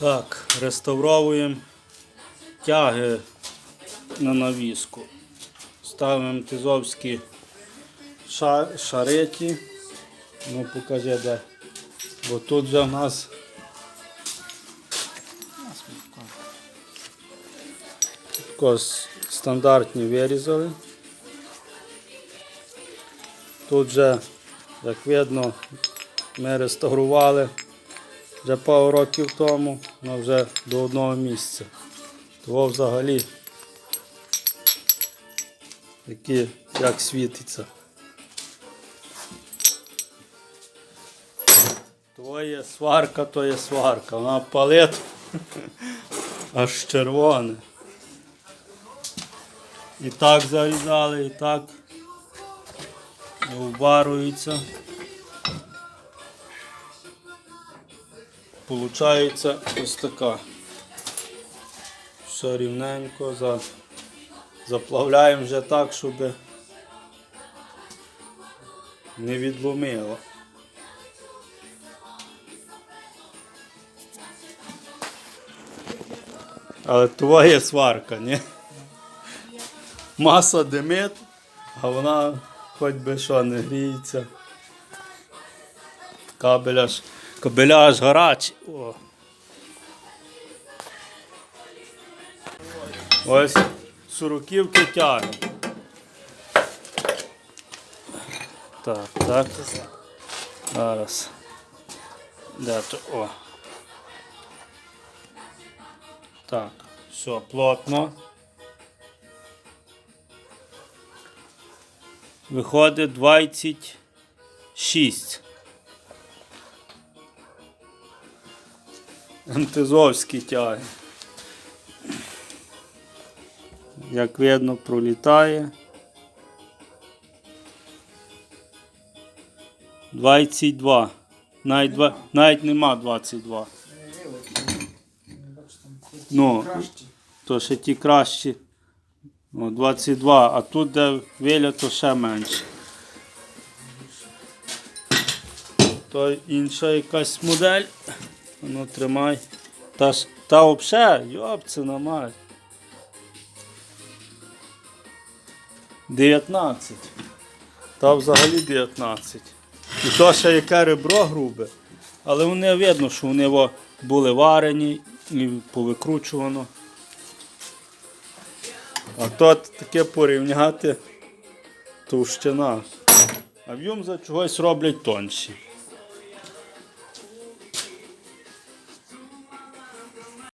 Так, реставровуємо тяги на навіску. Ставимо тизовські ша- шариті. Ну, покажи де. Бо тут вже в нас Також стандартні вирізали. Тут вже, як видно, ми реставрували вже пару років тому, але вже до одного місця. Того взагалі такі як світиться. То є сварка, то є сварка. Вона палить аж червоне. І так зарізали, і так вбарується. Получається ось така. Все рівненько за... заплавляємо вже так, щоб не відломило. Але твоя сварка, ні? Маса димить, а вона хоч би що не гріється. Кабеля аж, кабеля аж гарячі. О. Ось суруківки тягне. Так, так. Зараз. Де то? О. Так, все, плотно. Виходить 26. Антизовські тяги. Як видно, пролітає. 22. Навіть, два- навіть нема 22. Ну, то ще ті кращі. О, 22, а тут де виля, то ще менше. То інша якась модель. Ну тримай. Та ж та взагалі, йопце на мать. 19. Та взагалі 19. І то ще яке ребро грубе. Але вони видно, що вони були варені і повикручувано. А тут таке порівняти товщина. А в юмза чогось роблять тонші.